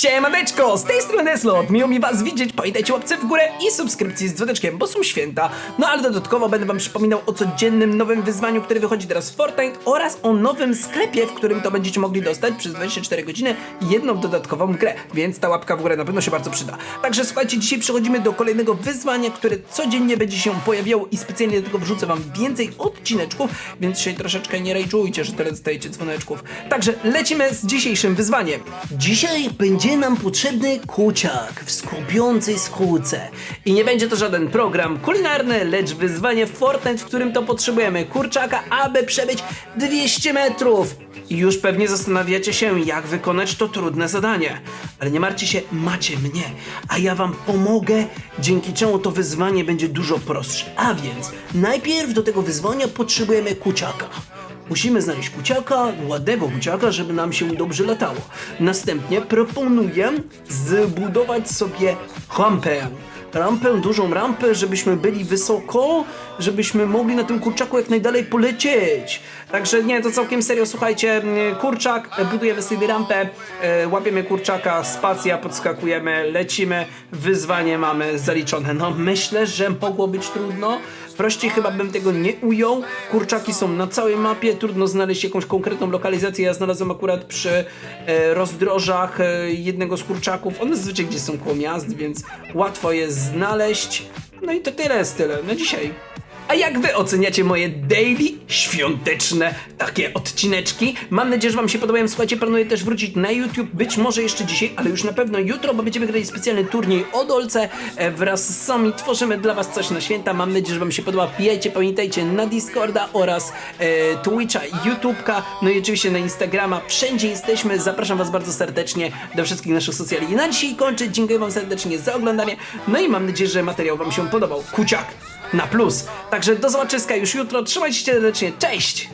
Siemaneczko, z tej strony Deslot, miło mi was widzieć, pamiętajcie łapce w górę i subskrypcji z dzwoneczkiem, bo są święta. No ale dodatkowo będę wam przypominał o codziennym nowym wyzwaniu, które wychodzi teraz w Fortnite oraz o nowym sklepie, w którym to będziecie mogli dostać przez 24 godziny jedną dodatkową grę, więc ta łapka w górę na pewno się bardzo przyda. Także słuchajcie, dzisiaj przechodzimy do kolejnego wyzwania, które codziennie będzie się pojawiało i specjalnie do tego wrzucę wam więcej odcineczków, więc się troszeczkę nie rejczujcie, że tyle dostajecie dzwoneczków. Także lecimy z dzisiejszym wyzwaniem. Dzisiaj będzie nam potrzebny kuciak w skrupiącej skórce. I nie będzie to żaden program kulinarny, lecz wyzwanie Fortnite, w którym to potrzebujemy kurczaka, aby przebyć 200 metrów. I już pewnie zastanawiacie się, jak wykonać to trudne zadanie. Ale nie martwcie się, macie mnie, a ja wam pomogę, dzięki czemu to wyzwanie będzie dużo prostsze. A więc, najpierw do tego wyzwania potrzebujemy kuciaka. Musimy znaleźć kuciaka, ładnego kuciaka, żeby nam się dobrze latało. Następnie proponuję zbudować sobie rampę. Rampę, dużą rampę, żebyśmy byli wysoko, żebyśmy mogli na tym kurczaku jak najdalej polecieć. Także nie, to całkiem serio, słuchajcie, mm, kurczak, e, budujemy sobie rampę, e, łapiemy kurczaka, spacja, podskakujemy, lecimy, wyzwanie mamy zaliczone. No myślę, że mogło być trudno, Prościej chyba bym tego nie ujął. Kurczaki są na całej mapie, trudno znaleźć jakąś konkretną lokalizację. Ja znalazłem akurat przy e, rozdrożach e, jednego z kurczaków. One zazwyczaj gdzieś są koło miast, więc łatwo je znaleźć. No i to tyle z tyle na dzisiaj. A jak wy oceniacie moje daily, świąteczne takie odcineczki? Mam nadzieję, że wam się podobają. Słuchajcie, planuję też wrócić na YouTube, być może jeszcze dzisiaj, ale już na pewno jutro, bo będziemy grali specjalny turniej o Dolce. E, Wraz z Sami tworzymy dla was coś na święta. Mam nadzieję, że wam się podoba. Pijajcie, pamiętajcie na Discorda oraz e, Twitcha, YouTube'ka, no i oczywiście na Instagrama. Wszędzie jesteśmy. Zapraszam was bardzo serdecznie do wszystkich naszych socjali. I na dzisiaj kończę. Dziękuję wam serdecznie za oglądanie. No i mam nadzieję, że materiał wam się podobał. Kuciak! Na plus. Także do zobaczyska już jutro. Trzymajcie się serdecznie. Cześć!